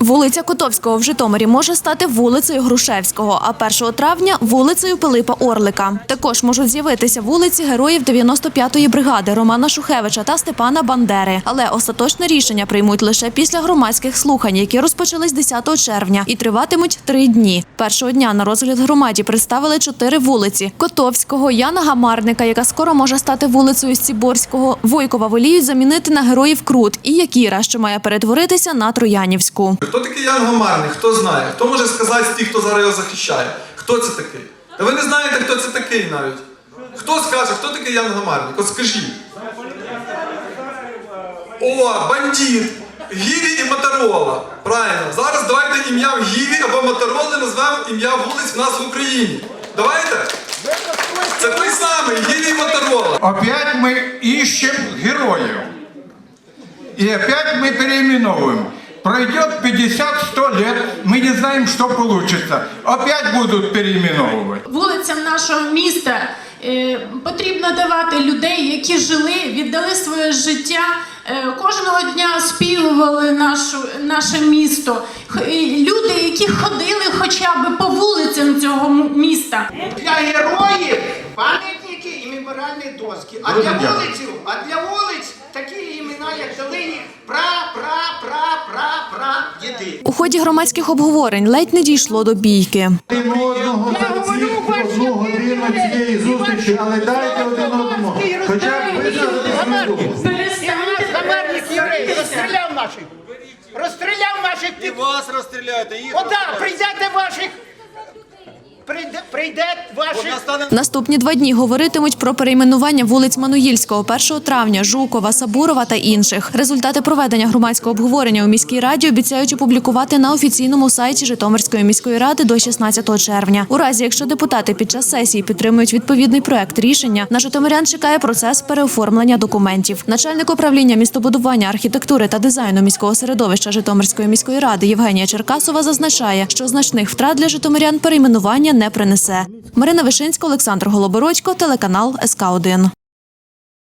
Вулиця Котовського в Житомирі може стати вулицею Грушевського, а 1 травня вулицею Пилипа Орлика. Також можуть з'явитися вулиці героїв 95-ї бригади Романа Шухевича та Степана Бандери. Але остаточне рішення приймуть лише після громадських слухань, які розпочались 10 червня і триватимуть три дні. Першого дня на розгляд громаді представили чотири вулиці: Котовського, Яна Гамарника, яка скоро може стати вулицею Сіборського, Войкова воліють замінити на героїв Крут і Якіра, що має перетворитися на Троянівську. Хто такий Ян Гомарний? Хто знає? Хто може сказати з тих, хто зараз його захищає? Хто це такий? Та ви не знаєте, хто це такий навіть. Хто скаже, хто такий Ян Гомарник? От скажіть. О, бандит! Гіві і Моторола. Правильно. Зараз давайте ім'я в Гіві або Мотороли назвемо ім'я вулиць в нас в Україні. Давайте? Це той самий Гіві і Моторола. Опять мы ищем героев. И опять мы переименовываем. Пройдет 50-100 лет, мы не знаем, что получится. Опять будут переименовывать. вулицям нашого міста е, потрібно давати людей, які жили, віддали своє життя. е, Кожного дня співували нашу, наше місто. Х- і Люди, які ходили хоча б по вулицям цього м- міста. Для героїв пам'ятники і меморіальні доски. А для вулиців, а для вулиць такі імена, як дали їх пра, діди. У ході громадських обговорень ледь не дійшло до бійки. Тим одного за одну годину цієї зустрічі, але дайте один одному. Хоча б розстріляв наших. Розстріляв наших І вас розстріляють, і їх Ота, прийдете ваших. Прийде, прийде настане Наступні два дні говоритимуть про перейменування вулиць Мануїльського 1 травня, Жукова, Сабурова та інших. Результати проведення громадського обговорення у міській раді обіцяють опублікувати на офіційному сайті Житомирської міської ради до 16 червня. У разі, якщо депутати під час сесії підтримують відповідний проект рішення, на Житомирян чекає процес переоформлення документів. Начальник управління містобудування, архітектури та дизайну міського середовища Житомирської міської ради Євгенія Черкасова зазначає, що значних втрат для житомирян перейменування не принесе. Марина Вишинська, Олександр Голобородько, телеканал СК 1